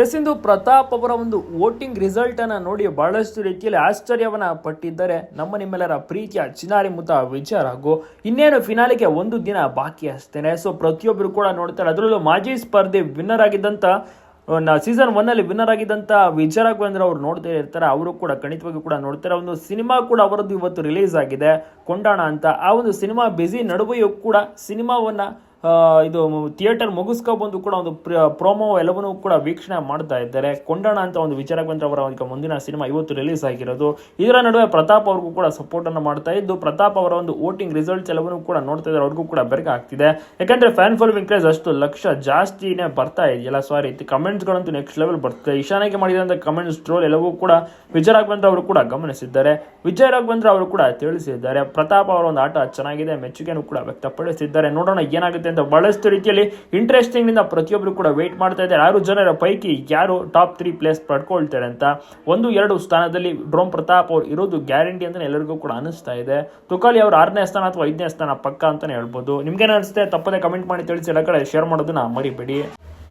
S ಇಂದು ಪ್ರತಾಪ್ ಅವರ ಒಂದು voting result ಅನ್ನ ನೋಡಿ ಬಹಳಷ್ಟು ರೀತಿಯಲ್ಲಿ ಆಶ್ಚರ್ಯವನ್ನ ಪಟ್ಟಿದ್ದಾರೆ. ನಮ್ಮ ನಿಮ್ಮೆಲ್ಲರ ಪ್ರೀತಿಯ ಚಿನಾರಿ ಮುತ ವಿಚಾರ. ಹಾಗೂ ಇನ್ನೇನು ಫಿನಾಲಿಗೆ ಒಂದು ದಿನ ಬಾಕಿ ಅಷ್ಟೇನೆ. ಸೊ ಪ್ರತಿಯೊಬ್ಬರು ಕೂಡ ನೋಡ್ತಾರೆ. ಅದರಲ್ಲೂ ಮಾಜಿ ಸ್ಪರ್ಧೆ ವಿನ್ನರ್ ಆಗಿದ್ದಂತ ಸೀಸನ್ ಒನ್ ಅಲ್ಲಿ ವಿನ್ನರ್ ಆಗಿದ್ದಂಥ ವಿಜಯ ರಾಘವೇಂದ್ರ ಅವ್ರು ನೋಡ್ತಾ ಇರ್ತಾರೆ. ಅವರು ಕೂಡ ಖಂಡಿತವಾಗಿ ಕೂಡ ನೋಡ್ತಾರೆ. ಒಂದು ಸಿನಿಮಾ ಕೂಡ ಅವರದ್ದು ಇವತ್ತು ರಿಲೀಸ್ ಆಗಿದೆ. ಕೊಂಡಾಣ ಅಂತ ಆ ಒಂದು ಸಿನಿಮಾ ಬ್ಯುಸಿ ನಡುವೆಯೂ ಕೂಡ ಸಿನಿಮಾವನ್ನ ಇದು ಥಿಯೇಟರ್ ಮುಗಿಸ್ಕೊಬಂದು ಕೂಡ ಒಂದು ಪ್ರೋಮೋ ಎಲ್ಲವನ್ನೂ ಕೂಡ ವೀಕ್ಷಣೆ ಮಾಡ್ತಾ ಇದ್ದಾರೆ. ಕೊಂಡಣ ಅಂತ ಒಂದು ವಿಚಾರ ಬಂದ್ರೆ ಅವರ ಮುಂದಿನ ಸಿನಿಮಾ ಇವತ್ತು ರಿಲೀಸ್ ಆಗಿರೋದು. ಇದರ ನಡುವೆ ಪ್ರತಾಪ್ ಅವ್ರಿಗೂ ಕೂಡ ಸಪೋರ್ಟ್ ಅನ್ನು ಮಾಡ್ತಾ ಇದ್ದು, ಪ್ರತಾಪ್ ಅವರ ಒಂದು ವೋಟಿಂಗ್ ರಿಸಲ್ಟ್ಸ್ ಎಲ್ಲವನ್ನೂ ಕೂಡ ನೋಡ್ತಾ ಇದ್ದಾರೆ. ಅವ್ರಿಗೂ ಕೂಡ ಬೆರಕೆ ಆಗ್ತಿದೆ. ಯಾಕಂದ್ರೆ ಫ್ಯಾನ್ ಫಾಲೋವಿಂಗ್ ಕ್ರೇಜ್ ಅಷ್ಟು ಲಕ್ಷ ಜಾಸ್ತಿನೇ ಬರ್ತಾ ಇದೆಯಲ್ಲ. ಸಾರಿ ಕಮೆಂಟ್ಸ್ಗಳಂತೂ ನೆಕ್ಸ್ಟ್ ಲೆವೆಲ್ ಬರ್ತದೆ ಇಶಾನಾಗೆ ಮಾಡಿದಂಥ ಕಮೆಂಟ್ಸ್ ಟ್ರೋಲ್ ಎಲ್ಲವೂ ಕೂಡ ವಿಜಯ ಬಂದ್ರೆ ಅವರು ಕೂಡ ಗಮನಿಸಿದ್ದಾರೆ. ವಿಜಯ ಬಂದ್ರೆ ಅವರು ಕೂಡ ತಿಳಿಸಿದ್ದಾರೆ. ಪ್ರತಾಪ್ ಅವರ ಒಂದು ಆಟ ಚೆನ್ನಾಗಿದೆ. ಮೆಚ್ಚುಗೆಯನ್ನು ಕೂಡ ವ್ಯಕ್ತಪಡಿಸಿದ್ದಾರೆ. ನೋಡೋಣ ಏನಾಗುತ್ತೆ ಅಂತ ಬಹಳಷ್ಟು ರೀತಿಯಲ್ಲಿ ಇಂಟ್ರೆಸ್ಟಿಂಗ್ನಿಂದ ಪ್ರತಿಯೊಬ್ಬರು ಕೂಡ ವೇಟ್ ಮಾಡ್ತಾ ಇದ್ದಾರೆ. ಆರು ಜನರ ಪೈಕಿ ಯಾರು ಟಾಪ್ ತ್ರೀ ಪ್ಲೇಸ್ ಪಡ್ಕೊಳ್ತಾರೆ ಅಂತ ಒಂದು ಎರಡು ಸ್ಥಾನದಲ್ಲಿ ಡ್ರೋಮ್ ಪ್ರತಾಪ್ ಅವ್ರು ಇರೋದು ಗ್ಯಾರಂಟಿ ಅಂತ ಎಲ್ಲರಿಗೂ ಕೂಡ ಅನಿಸ್ತಾ ಇದೆ. ತುಕಾಲಿ ಅವರು ಆರನೇ ಸ್ಥಾನ ಅಥವಾ ಐದನೇ ಸ್ಥಾನ ಪಕ್ಕ ಅಂತಾನೆ ಹೇಳ್ಬೋದು. ನಿಮ್ಗೇನು ಅನಿಸುತ್ತೆ? ತಪ್ಪದೆ ಕಮೆಂಟ್ ಮಾಡಿ ತಿಳಿಸಿ, ಎಲ್ಲ ಕಡೆ ಶೇರ್ ಮಾಡೋದನ್ನ ಮರಿಬೇಡಿ.